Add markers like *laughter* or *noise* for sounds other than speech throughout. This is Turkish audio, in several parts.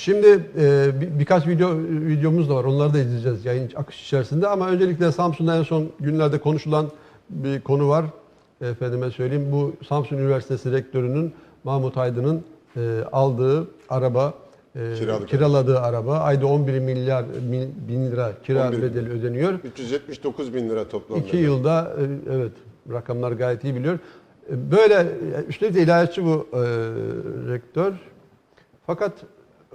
Şimdi e, bir, birkaç video videomuz da var. Onları da izleyeceğiz yayın akış içerisinde. Ama öncelikle Samsun'da en son günlerde konuşulan bir konu var. Efendime söyleyeyim. Bu Samsun Üniversitesi rektörünün Mahmut Aydın'ın e, aldığı araba, e, Kiralık. kiraladığı araba ayda 11 milyar min- bin lira kira 11 bedeli ödeniyor. 379 bin lira toplam. İki bedel. yılda e, evet rakamlar gayet iyi biliyor. E, Böyle e, üstelik de ilahiyatçı bu e, rektör. Fakat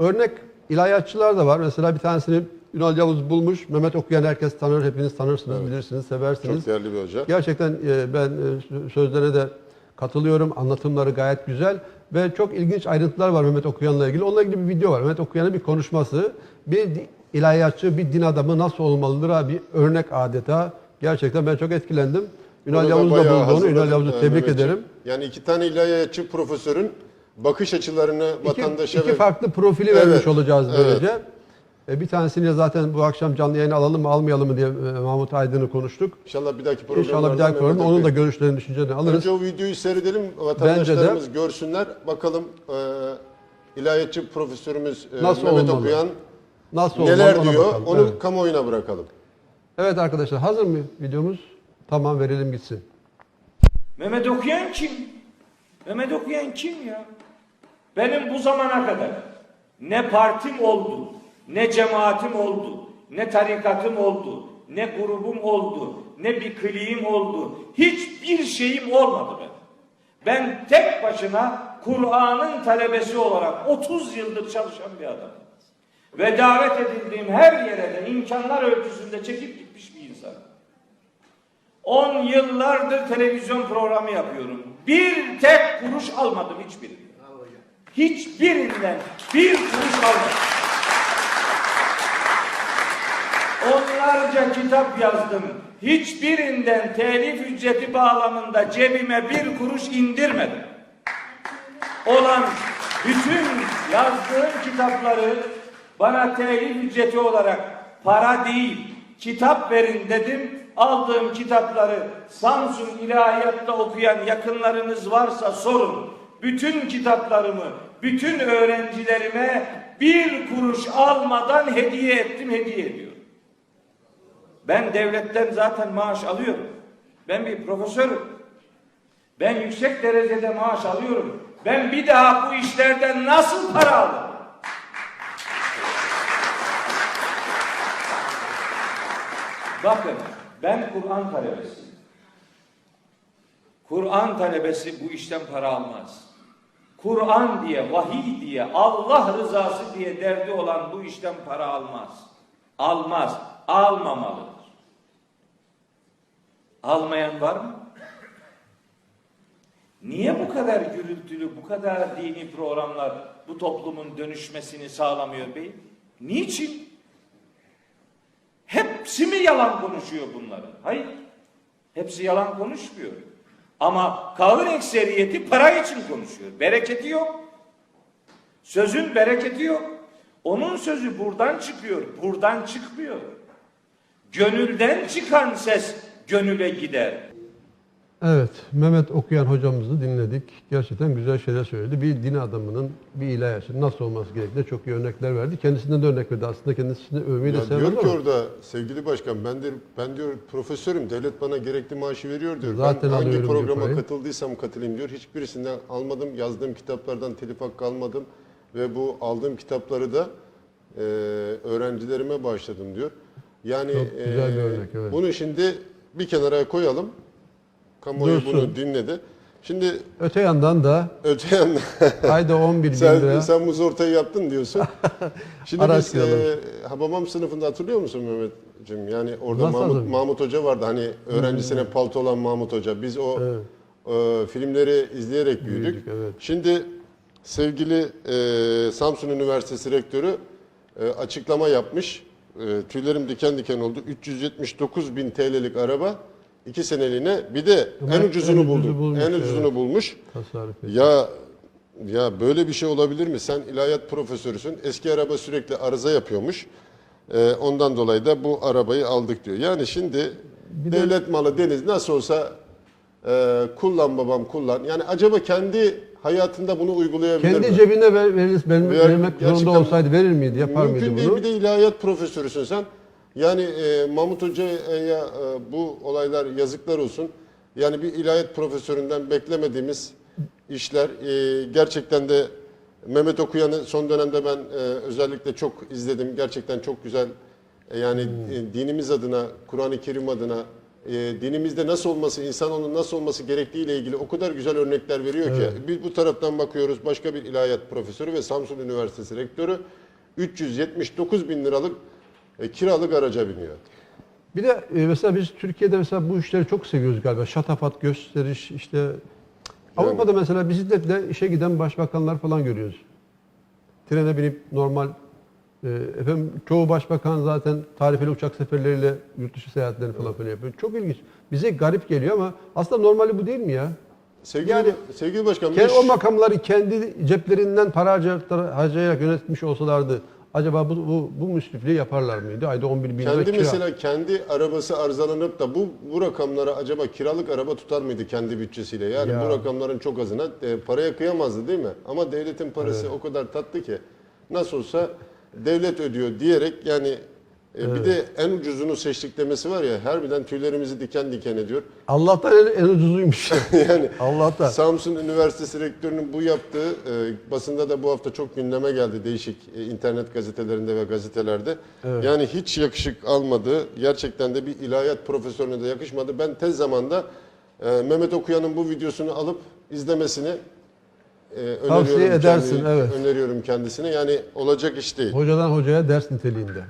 örnek ilahiyatçılar da var. Mesela bir tanesini Ünal Yavuz bulmuş. Mehmet Okuyan herkes tanır. Hepiniz tanırsınız, bilirsiniz, seversiniz. Çok değerli bir hoca. Gerçekten e, ben e, sözlerine de katılıyorum. Anlatımları gayet güzel ve çok ilginç ayrıntılar var Mehmet Okuyan'la ilgili. Onunla ilgili bir video var. Mehmet Okuyan'ın bir konuşması. Bir ilahiyatçı, bir din adamı nasıl olmalıdır abi? Örnek adeta. Gerçekten ben çok etkilendim. Ünal Yavuz da buldu onu. Ünal Yavuz'u tebrik Mehmetciğim. ederim. Yani iki tane ilahiyatçı profesörün bakış açılarını İki, vatandaşa iki ve farklı profili Evet, vermiş olacağız evet. böylece. E, bir tanesini zaten bu akşam canlı yayına alalım mı almayalım mı diye e, Mahmut Aydın'ı konuştuk. inşallah bir dahaki programlarda İnşallah bir dahaki program Mehmet onun da görüşlerini, düşüncelerini alırız. Önce o videoyu seyredelim, vatandaşlarımız görsünler. Bakalım e, ilahiyatçı profesörümüz e, Nasıl Mehmet olmalı? Okuyan Nasıl neler olmalı diyor, bakalım. onu Evet. kamuoyuna bırakalım. Evet arkadaşlar hazır mı videomuz? Tamam verelim gitsin. Mehmet Okuyan kim? Mehmet Okuyan kim ya? Benim bu zamana kadar ne partim oldu, ne cemaatim oldu, ne tarikatım oldu, ne grubum oldu, ne bir kliğim oldu. Hiçbir şeyim olmadı benim. Ben tek başına Kur'an'ın talebesi olarak 30 yıldır çalışan bir adamım. Ve davet edildiğim her yere de imkanlar ölçüsünde çekip gitmiş bir insanım. 10 yıllardır televizyon programı yapıyorum. Bir tek kuruş almadım hiçbirinden. Hiçbirinden bir kuruş almadım. Onlarca kitap yazdım. Hiçbirinden telif ücreti bağlamında cebime bir kuruş indirmedim. Olan bütün yazdığım kitapları bana telif ücreti olarak para değil kitap verin dedim. Aldığım kitapları Samsun İlahiyat'ta okuyan yakınlarınız varsa sorun. Bütün kitaplarımı bütün öğrencilerime bir kuruş almadan hediye ettim, hediye ediyorum. Ben devletten zaten maaş alıyorum. Ben bir profesörüm. Ben yüksek derecede maaş alıyorum. Ben bir daha bu işlerden nasıl para alırım? Bakın ben Kur'an talebesiyim. Kur'an talebesi bu işten para almaz. Kur'an diye, vahiy diye, Allah rızası diye derdi olan bu işten para almaz. Almaz, almamalıdır. Almayan var mı? Niye bu kadar gürültülü, bu kadar dini programlar bu toplumun dönüşmesini sağlamıyor bey? Niçin? Hepsi mi yalan konuşuyor bunların? Hayır. Hepsi yalan konuşmuyor. Ama kahır ekseriyeti para için konuşuyor. Bereketi yok. Sözün bereketi yok. Onun sözü buradan çıkıyor, buradan çıkmıyor. Gönülden çıkan ses gönüle gider. Evet Mehmet Okuyan hocamızı dinledik. Gerçekten güzel şeyler söyledi. Bir din adamının bir ilahiyatçının nasıl olması gerektiğine çok iyi örnekler verdi. Kendisinden de örnek verdi. Aslında kendisini övmeyi de sevmez diyor ki ama. orada sevgili başkan ben de ben diyor profesörüm devlet bana gerekli maaşı veriyor diyor. Zaten ben hangi diyor programa parayı. katıldıysam katılayım diyor. Hiçbirisinden almadım. Yazdığım kitaplardan telif hakkı almadım ve bu aldığım kitapları da e, öğrencilerime bağışladım diyor. Yani Çok güzel bir e, örnek, evet. bunu şimdi bir kenara koyalım. Kamuoyu Dursun. bunu dinledi. Şimdi Öte yandan da öte yandan ayda *laughs* 11 bin sen, lira. sen bu ortayı yaptın diyorsun. *laughs* Şimdi biz e, Hababam sınıfında hatırlıyor musun Mehmetciğim? Yani orada Nasıl Mahmut, hatırlamıyorum? Mahmut Hoca vardı. Hani öğrencisine palto olan Mahmut Hoca. Biz o Evet. e, filmleri izleyerek büyüdük. Büyüdük, evet. Şimdi sevgili e, Samsun Üniversitesi Rektörü e, açıklama yapmış. E, tüylerim diken diken oldu. 379 bin TL'lik araba iki seneliğine bir de Ama en en ucuzunu ucuzu buldu. bulmuş, en ucuzunu evet. bulmuş. Tasarruf. Ya ya böyle bir şey olabilir mi? Sen ilahiyat profesörüsün. Eski araba sürekli arıza yapıyormuş. Ee, ondan dolayı da bu arabayı aldık diyor. Yani şimdi Bir de- devlet malı deniz nasıl olsa e, kullan babam kullan. Yani acaba kendi hayatında bunu uygulayabilir Kendi mi? cebine ver, verir, ver- vermek zorunda olsaydı verir miydi, yapar Mümkün mıydı değil. bunu? Bir de ilahiyat profesörüsün sen. Yani e, Mahmut Hoca'ya e, bu olaylar yazıklar olsun. Yani bir ilahiyat profesöründen beklemediğimiz işler. E, gerçekten de Mehmet Okuyan'ı son dönemde ben e, özellikle çok izledim. Gerçekten çok güzel. E, yani e, dinimiz adına, Kur'an-ı Kerim adına, e, dinimizde nasıl olması, insanoğlunun nasıl olması gerektiği ile ilgili o kadar güzel örnekler veriyor ki. Biz bu taraftan bakıyoruz başka bir ilahiyat profesörü ve Samsun Üniversitesi rektörü 379 bin liralık e, kiralık araca biniyor. Bir de e, mesela biz Türkiye'de mesela bu işleri çok seviyoruz galiba. Şatafat, gösteriş işte. Avrupa'da mesela bisikletle işe giden başbakanlar falan görüyoruz. Trene binip normal e, efendim çoğu başbakan zaten tarifeli uçak seferleriyle yurt dışı seyahatleri falan böyle yapıyor. Çok ilginç. Bize garip geliyor ama aslında normali bu değil mi ya? Sevgili, Yani- sevgili başkan, Ke- beş- o makamları kendi ceplerinden para harcayarak yönetmiş olsalardı acaba bu, bu, bu müsrifliği yaparlar mıydı? Ayda 11 bin lira kendi kira. mesela kendi arabası arızalanıp da bu bu rakamlara acaba kiralık araba tutar mıydı kendi bütçesiyle? Yani Ya. bu rakamların çok azına e, paraya kıyamazdı değil mi? Ama devletin parası o kadar tatlı ki nasıl olsa devlet ödüyor diyerek yani e, bir de en ucuzunu seçtik demesi var ya harbiden tüylerimizi diken diken ediyor. *laughs* Allah'tan en, en ucuzuymuş. *laughs* yani Allah'tan. Samsun Üniversitesi Rektörü'nün bu yaptığı e, basında da bu hafta çok gündeme geldi değişik e, internet gazetelerinde ve gazetelerde. Yani hiç yakışık almadı. Gerçekten de bir ilahiyat profesörüne de yakışmadı. Ben tez zamanda e, Mehmet Okuyan'ın bu videosunu alıp izlemesini e, öneriyorum. Tavsiye edersin, kendi- evet. Öneriyorum kendisine. Yani olacak iş değil. Hocadan hocaya ders niteliğinde.